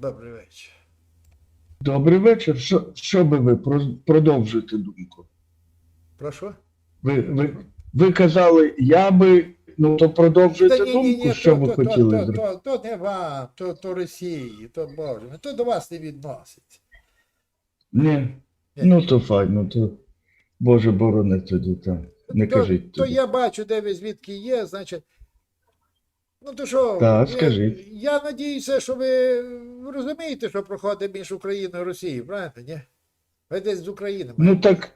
Добрий вечір. Добрий вечір. Що, що би ви продовжуєте думку? Прошу? Ви, ви, ви казали, я би, ну то продовжуйте думку, що ви то, хотіли то, зробити. то, то не вам, то, то Росії, то Боже, то до вас не відноситься. Ні. Ну то файно, то Боже борони тоді там. Не то, кажіть. то тоді. я бачу, де ви звідки є, значить. Ну то що, Так, я- скажіть. Я, надіюся, що ви розумієте, що проходить між Україною і Росією, правильно, ні? Ви десь з України. Ну так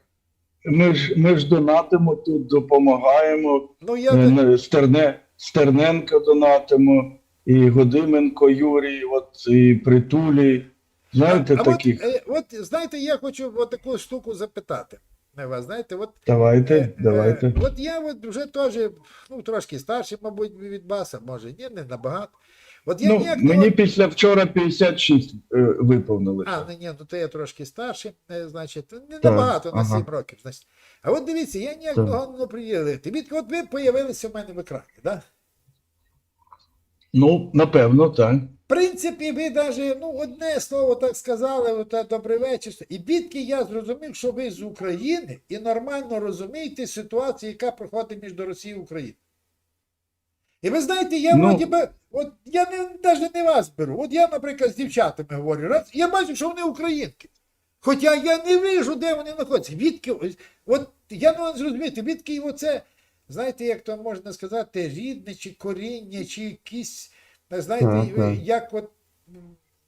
ми ж ми ж донатимо тут, допомагаємо. Ну, я Е, Стерне, Стерненко донатимо, і Годименко Юрій, от і Притулі. Знаєте, а таких. От, е, от знаєте, я хочу от таку штуку запитати на вас. Знаєте, от Давайте, Е, давайте. е, От я от вже теж, ну, трошки старший, мабуть, від баса, може, ні, не набагато. От я Ну, ніяк мені от- після вчора 56 е, виповнилося. А, ну ні, ну то я трошки старший, е, значить, не Так, набагато на 7 років. Значить. А от дивіться, я ніяк Так. того не приділив. Тобі от ви появилися в мене в екрані, да? Ну, напевно, так. В принципі, ви навіть ну, одне слово так сказали, от, е, добрий вечір. І бідки я зрозумів, що ви з України і нормально розумієте ситуацію, яка проходить між Росією і Україною. І ви знаєте, я Ну. вроді би, от я не, навіть не вас беру. От я, наприклад, з дівчатами говорю, раз, я бачу, що вони українки. Хоча я не вижу, де вони знаходяться. Відки, от я не можу зрозуміти, відки оце, знаєте, як то можна сказати, рідне чи коріння, чи якісь, знаєте, Так, так. як от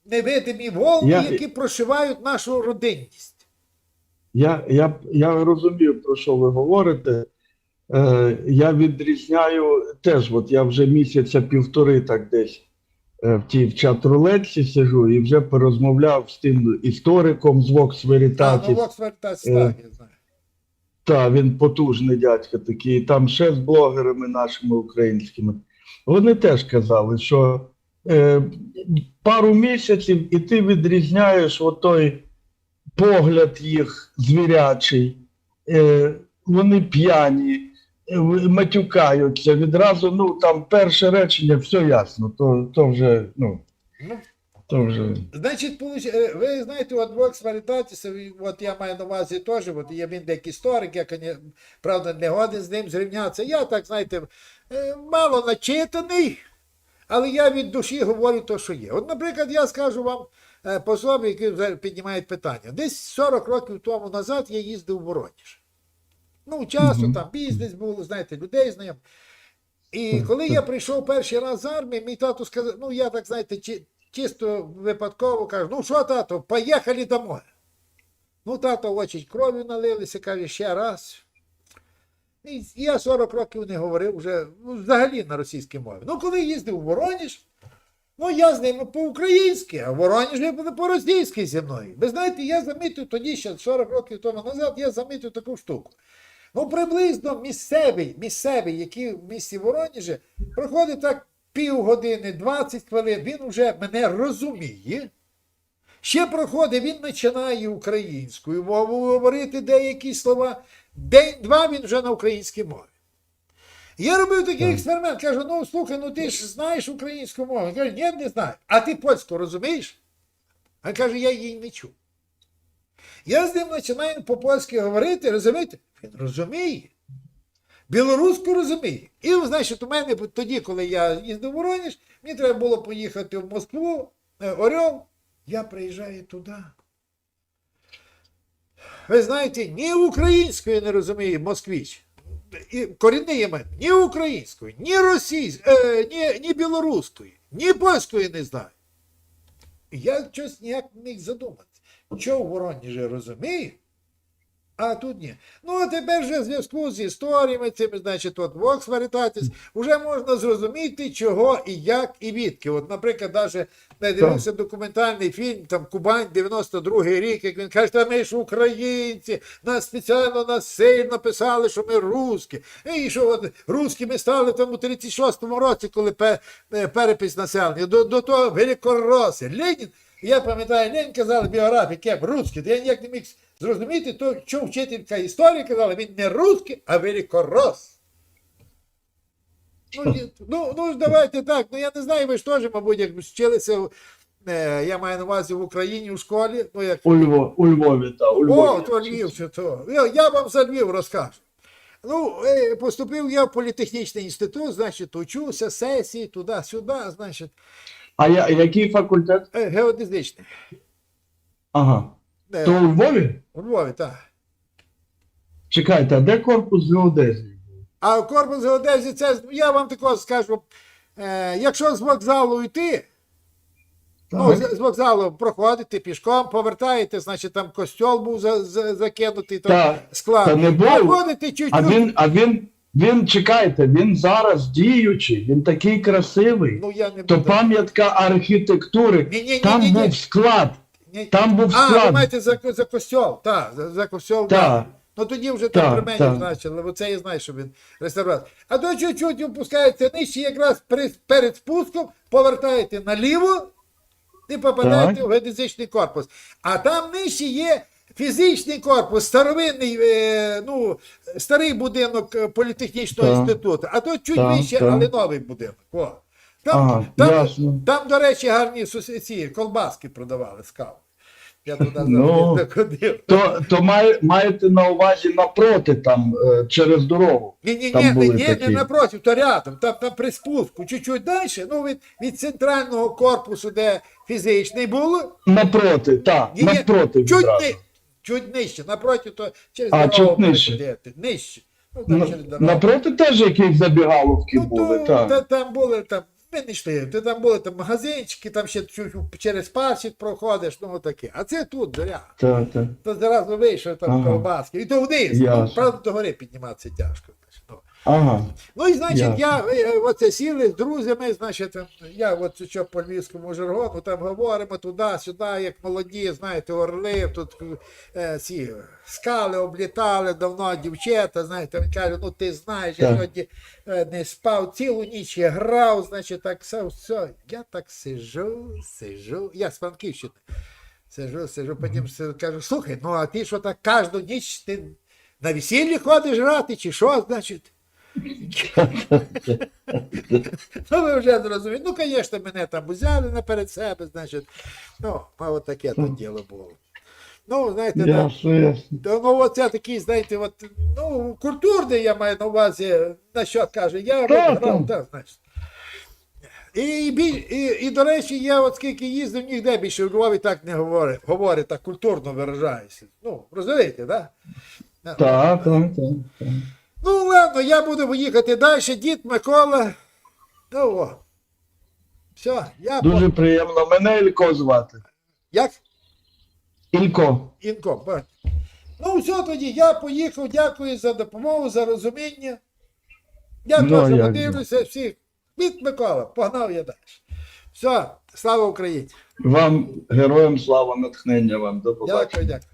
невидимі волни, Я- які прошивають нашу родинність. Я, я, я розумію, про що ви говорите. Е, я відрізняю теж, от я вже місяця півтори так десь е, в тій в чат-рулетці сижу і вже порозмовляв з тим істориком з Vox А, ну Е, так, він потужний дядько такий, там ще з блогерами нашими українськими. Вони теж казали, що е, пару місяців і ти відрізняєш отой погляд їх звірячий, е, вони п'яні, е, матюкаються. Відразу, ну там перше речення, все ясно, то, то вже, ну, Ну, то вже. Значить, е, ви знаєте, от Вокс Варітатіс, от я маю на увазі теж, от є він як історик, я, правда, не годен з ним зрівнятися. Я так, знаєте, е, мало начитаний, але я від душі говорю те, що є. От, наприклад, я скажу вам е, по собі, зараз піднімає питання. Десь 40 років тому назад я їздив в Воронеж. Ну, часто Мгм. там бізнес був, знаєте, людей знайом. І коли я прийшов перший раз з армії, мій тато сказав, ну я так, знаєте, чисто випадково кажу, ну що, тато, поїхали домой. Ну, тато очі кров'ю налилися, каже, ще раз. І я 40 років не говорив вже ну, взагалі на російській мові. Ну, коли їздив у Воронеж, ну я з ними по-українськи, а Воронеж я по-російськи зі мною. Ви знаєте, я замітив тоді, ще 40 років тому назад, я замітив таку штуку. Ну, приблизно місцевий, місцевий, який в місті Воронежі, проходить так півгодини, 20 хвилин, він вже мене розуміє. Ще проходить, він починає українською мовою говорити деякі слова. День-два він вже на українській мові. Я робив такий експеримент, кажу, ну слухай, ну ти ж знаєш українську мову. Він каже, ні, не знаю. А ти польську розумієш? Він каже, я її не чув. Я з ним починаю по-польськи говорити, розумієте? Він розуміє. Білоруську розуміє. І, значить, у мене тоді, коли я їздив в Воронеж, мені треба було поїхати в Москву, е, Орел. Я приїжджаю туди. Ви знаєте, ні української не розуміє москвич. І корінний є мене, ні української, ні російської, е, ні, ні білоруської, ні польської не знаю. Я щось ніяк не міг задумати. Що в Воронежі розуміє, а тут ні. Ну, а тепер вже в зв'язку з історіями, цими, значить, от Vox Veritatis, вже можна зрозуміти, чого і як, і відки. От, наприклад, навіть не дивився документальний фільм, там Кубань, 92-й рік, як він каже, ми ж українці, нас спеціально насильно писали, що ми русські. І що от русські ми стали там у 36-му році, коли е, перепис населення. До, до того великороси. Ленін, я пам'ятаю, Ленін казав в біографії, кеп русський, я ніяк не міг зрозуміти, то що вчителька історії казала, він не русський, а великорос. Ну, ну, ну давайте так. Ну я не знаю, ви ж теж, мабуть, як вчилися е, я маю на увазі в Україні у школі. Ну, як... У, Львов, у Львові, та, у О, то Львів, чи то. Я, я вам за Львів розкажу. Ну, е, поступив я в політехнічний інститут, значить, учуся, сесії, туди-сюди, значить, А я, який факультет? е, геодезичний. Ага. Е, То у Львові? у Львові, так. Чекайте, а де корпус геодезії? А корпус геодезії, це, я вам такого скажу, е, якщо з вокзалу йти, ну, з, з вокзалу проходите пішком, повертаєте, значить там костьол був за, за, закинутий, то Та- склад. та не був. Проходите чуть-чуть. А він, а він, він, чекайте, він зараз діючий, він такий красивий. ну, я не То буду. пам'ятка архітектури. Ні-ні-ні-ні-ні. Там був склад. Там був А, ви склад. маєте за, за костьол, так, за, за костьол. Так. Ну тоді вже там Так, при мені значили, бо це я знаю, що він реставратор. А то чуть-чуть опускаєте нижче, якраз при, перед спуском повертаєте наліво і попадаєте в геодезичний корпус. А там нижче є фізичний корпус, старовинний, е, ну, старий будинок е, політехнічного Так. інституту, а то чуть Так, вище, так. але новий будинок. О. Там, Ага, там, ясно. там, до речі, гарні ці колбаски продавали з каву. Я туди Ну, ходив. То, то має, маєте на увазі напроти там, е, через дорогу. Ні, ні, Там ні, були ні, ні, такі. не напротив, то рядом, там, там при спуску, чуть-чуть далі, ну від, від центрального корпусу, де фізичний було, Напроти, так, ні, ні, напроти. чуть, ни, чуть нижче, напроти, то через А, дорогу чуть нижче. нижче. Ну, там через На- дорогу. Напроти теж якісь забігаловки Ну, були, то, так. та, там були там. Ми не йшли, Ти там були там магазинчики, там ще чуть через парчик проходиш, ну таке. А це тут зоря. Так, так. То зразу вийшов там Ага. ковбаски. І то вниз. Ясно. Правда, до гори підніматися тяжко. Ну. Ага. Ну і значить, Ясно. я е, оце сіли з друзями, значить, е, я от що по львівському жаргону там говоримо туди-сюди, як молоді, знаєте, орли, тут е, ці скали облітали давно дівчата, знаєте, він каже, ну ти знаєш, я сьогодні е, не спав цілу ніч, я грав, значить, так все, все. Я так сижу, сижу, я з Франківщини. Сижу, сижу, потім си- кажу, слухай, ну а ти що так кожну ніч ти на весіллі ходиш грати, чи що, значить? Ну, ви вже зрозуміли. Ну, звісно, мене там взяли наперед себе, значить. Ну, а от таке то діло було. Ну, знаєте, да, Ясно, ясно. ну, оце такий, знаєте, от, ну, культурний я маю на увазі, на що каже, я Так, от грав, так. так, значить. І, і, і, і, до речі, я от скільки їздив, ніде більше в Львові так не говорить, говорить так культурно виражаюся. Ну, розумієте? Да? Так, так, так. так. Ну, ладно, я буду їхати далі. Дід Микола. Ну, о. Все, я Дуже приємно. Мене Ілько звати. Як? Ілько. Інком, бач. Ну, все тоді, я поїхав, дякую за допомогу, за розуміння. Я Ну, теж як же. подивлюся всіх. Дід Микола, погнав я далі. Все, слава Україні. Вам героям слава натхнення вам. До побачення. Дякую, дякую.